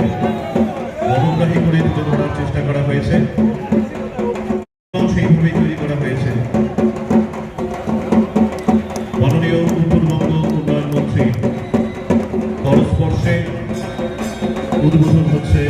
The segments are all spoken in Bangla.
মনোগ্রাহী করে তুলে ধরার চেষ্টা করা হয়েছে। তৈরি করা হয়েছে। উদ্বোধন হচ্ছে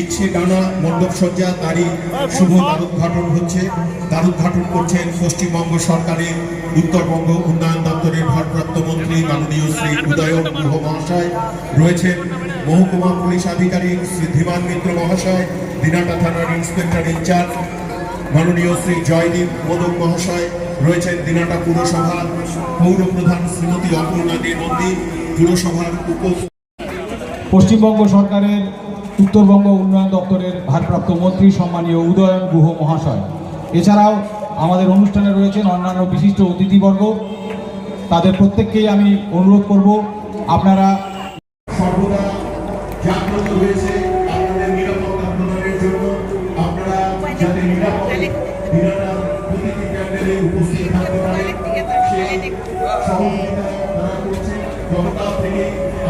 ইচ্ছে টানা মণ্ডপ সজ্জা তারই শুভ দ্বারোদ্ঘাটন হচ্ছে। দ্বারোদ্ঘাটন করছেন পশ্চিমবঙ্গ সরকারের উত্তরবঙ্গ উন্নয়ন দপ্তরের ভারপ্রাপ্ত মন্ত্রী মাননীয় শ্রী উদয়ন গুহ মহাশয়। রয়েছেন মহকুমা পুলিশ আধিকারিক শ্রী ধীমান মিত্র মহাশয়, দিনাটা থানার ইন্সপেক্টর ইনচার্জ মাননীয় শ্রী জয়দীপ মোদক মহাশয়, রয়েছেন দিনাটা পুরসভার পৌর প্রধান শ্রীমতী অপর্ণা দে নন্দী, পুরসভার উপ পশ্চিমবঙ্গ সরকারের উত্তরবঙ্গ উন্নয়ন দপ্তরের ভারপ্রাপ্ত মন্ত্রী সম্মানীয় উদয়ন গুহ মহাশয়। এছাড়াও আমাদের অনুষ্ঠানে রয়েছেন অন্যান্য বিশিষ্ট অতিথিবর্গ। তাদের প্রত্যেককেই আমি অনুরোধ করব, আপনারা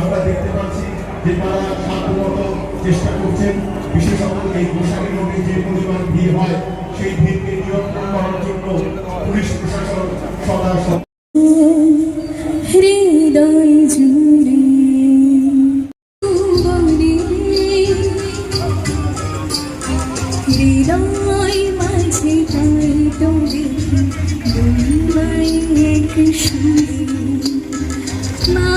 আমরা দেখতে পাচ্ছি যে তারা সাধ্যমতো চেষ্টা করছেন। বিশেষত এই বৈশাখী নদী যে পরিমাণ ভিড় হয়, সেই ভিড়কে নিয়ন্ত্রণ করার জন্য পুলিশ প্রশাসন সদা হৃদয় জুড়ে হৃদয় মাঝে তাই তো দেখি দুই এক সুরে। মা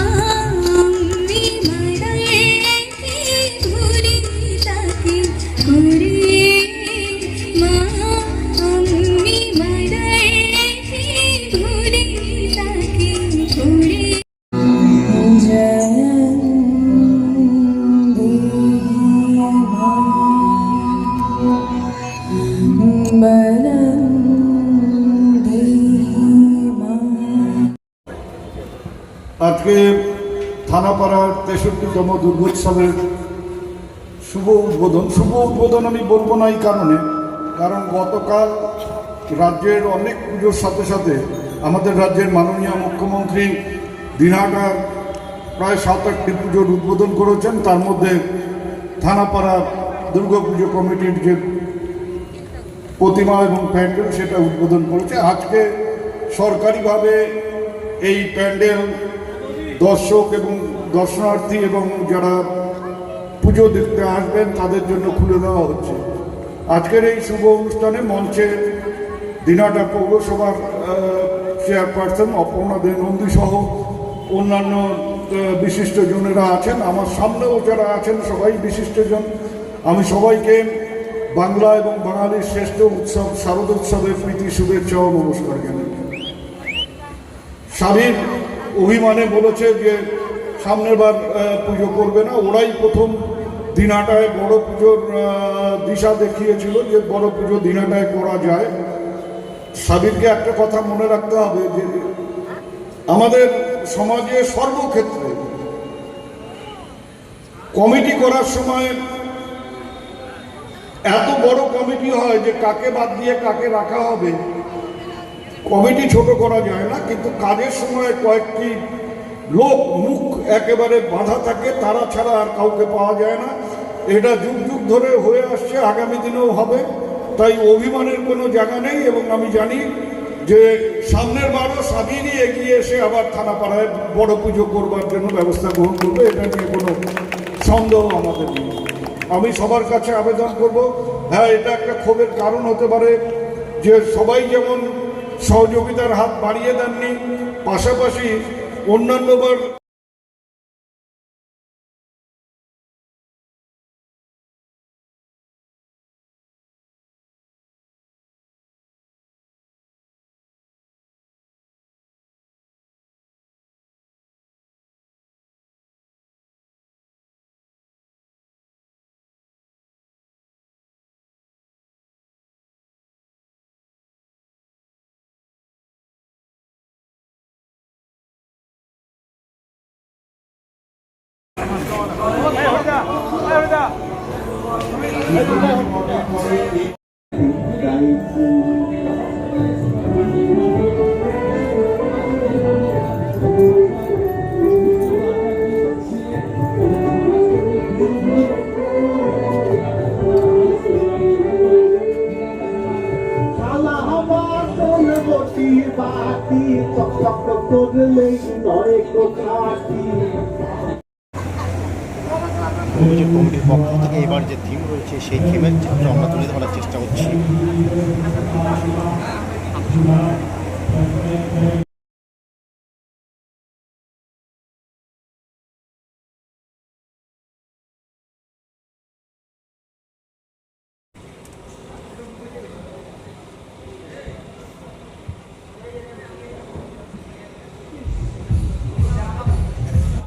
আজকে থানাপাড়ার তেষট্টিতম দুর্গোৎসবের শুভ উদ্বোধন। শুভ উদ্বোধন আমি বলব না এই কারণে, কারণ গতকাল রাজ্যের অনেক পুজোর সাথে সাথে আমাদের রাজ্যের মাননীয় মুখ্যমন্ত্রী দিনহাটার প্রায় সাত আটটি পুজোর উদ্বোধন করেছেন। তার মধ্যে থানাপাড়া দুর্গাপুজো কমিটির যে প্রতিমা এবং প্যান্ডেল, সেটা উদ্বোধন করেছে। আজকে সরকারিভাবে এই প্যান্ডেল দর্শক এবং দর্শনার্থী এবং যারা পুজো দেখতে আসবেন, তাদের জন্য খুলে দেওয়া হচ্ছে। আজকের এই শুভ অনুষ্ঠানে মঞ্চে দিনাটা পৌরসভার চেয়ারপারসন অপর্ণা দে নন্দী সহ অন্যান্য বিশিষ্টজনেরা আছেন। আমার সামনেও যারা আছেন, সবাই বিশিষ্টজন আমি সবাইকে বাংলা এবং বাঙালির শ্রেষ্ঠ উৎসব শারদোৎসবের প্রীতি, শুভেচ্ছা ও নমস্কার জানাই। স্বামীর অভিমানে বলেছে যে সামনের বার পুজো করবে না। ওরাই প্রথম দিনাটায় বড় পুজোর দিশা দেখিয়েছিল যে বড় পুজো দিনাটায় করা যায়। স্বামীরকে একটা কথা মনে রাখতে হবে যে আমাদের সমাজে সর্বক্ষেত্রে কমিটি করার সময় এত বড় কমিটি হয় যে কাকে বাদ দিয়ে কাকে রাখা হবে কমিটি ছোট করা যায় না, কিন্তু কাজের সময় কয়েকটি লোক মুখ একেবারে বাঁধা থাকে, তারা ছাড়া আর কাউকে পাওয়া যায় না। এটা যুগ যুগ ধরে হয়ে আসছে, আগামী দিনেও হবে। তাই অভিমানের কোনো জায়গা নেই এবং আমি জানি যে সামনের বারও স্বাধীনই এগিয়ে এসে আবার থানাপাড়ায় বড় পুজো করবার জন্য ব্যবস্থা গ্রহণ করবে, এটা নিয়ে কোনো সন্দেহ আমাদের নেই। আমি সবার কাছে আবেদন করব হ্যাঁ এটা একটা ক্ষোভের কারণ হতে পারে যে সবাই যেমন সহযোগিতার হাত বাড়িয়ে দেননি। পাশাপাশি অন্যান্যবার বাতি চকচক করলেই নয় খাটি অভিযোগ কমিটির পক্ষ থেকে এবার যে থিম রয়েছে, সেই থিমের চিত্র আমরা তুলে ধরার চেষ্টা করছি।